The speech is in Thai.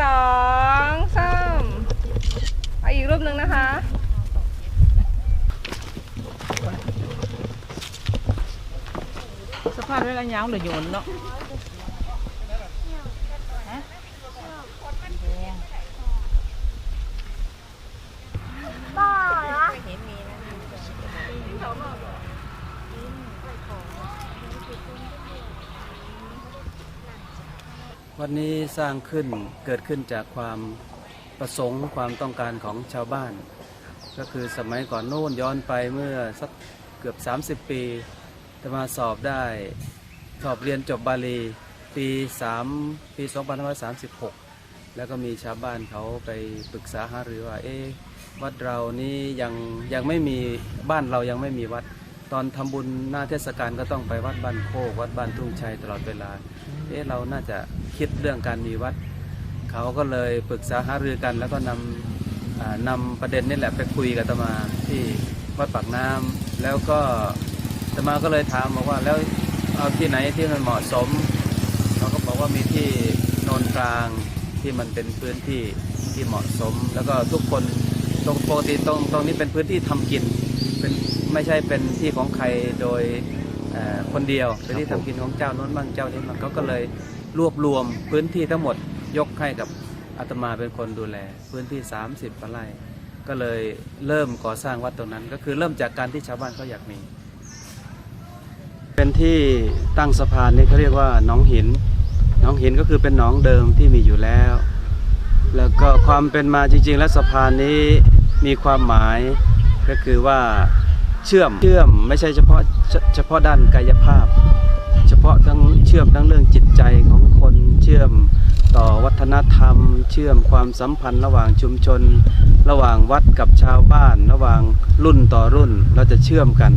สองสามเอาอีกรูปหนึ่งนะคะสภาพเวลายาวหรือโยนเนาะ บ้าเหรอ วันนี้สร้างขึ้นเกิดขึ้นจากความประสงค์ความต้องการของชาวบ้าน ก็คือสมัยก่อนโน้นย้อนไปเมื่อสักเกือบ 30 ปีจะมาสอบได้สอบเรียนจบบาลีปี 3 ปี 2536 แล้วก็มีชาวบ้านเขาไปปรึกษาหารือว่าเอ๊วัดเรานี่ยังยังไม่มีบ้านเรายังไม่มีวัด ตอนทำบุญหน้าเทศกาลก็ต้องไปวัดบ้านโคกวัดบ้านทุ่งชัยตลอดเวลา เอ๊ะเราน่าจะคิดเรื่องการมีวัด เขาก็เลยปรึกษาหารือกัน แล้วก็นำนำประเด็นนี่แหละไปคุยกับตมาที่วัดปากน้ำแล้วก็ตมาก็เลยถามบอกว่าแล้วเอาที่ไหนที่มันเหมาะสมเขาก็บอกว่ามีที่โนนกลางที่มันเป็นพื้นที่ที่เหมาะสม แล้วก็ทุกคนตรงปกติตรงตรงนี้เป็นพื้นที่ทำกินเป็น ไม่ใช่เป็นที่ของใครโดยเอ่อคนเดียวเป็นที่ทำกินของเจ้าโน้นบ้างเจ้านี้บ้างเขาก็เลยรวบรวมพื้นที่ทั้งหมดยกให้กับอาตมาเป็นคนดูแล พื้นที่ 30กว่าไร่ก็เลยเริ่มก่อสร้างวัดตรงนั้น ก็คือเริ่มจากการที่ชาวบ้านเขาอยากมี เป็นที่ตั้งสะพานนี่เขาเรียกว่าหนองหินหนองหินก็คือเป็นหนองเดิมที่มีอยู่แล้ว แล้วก็ความเป็นมาจริง ๆ แล้วสะพานนี้มีความหมายก็คือว่า เชื่อมเชื่อมไม่ใช่เฉพาะเฉพาะด้านกายภาพ เฉพาะทั้งเชื่อมทั้งเรื่องจิตใจของคนเชื่อมต่อวัฒนธรรม เชื่อมความสัมพันธ์ระหว่างชุมชน ระหว่างวัดกับชาวบ้าน ระหว่างรุ่นต่อรุ่นเราจะเชื่อมกัน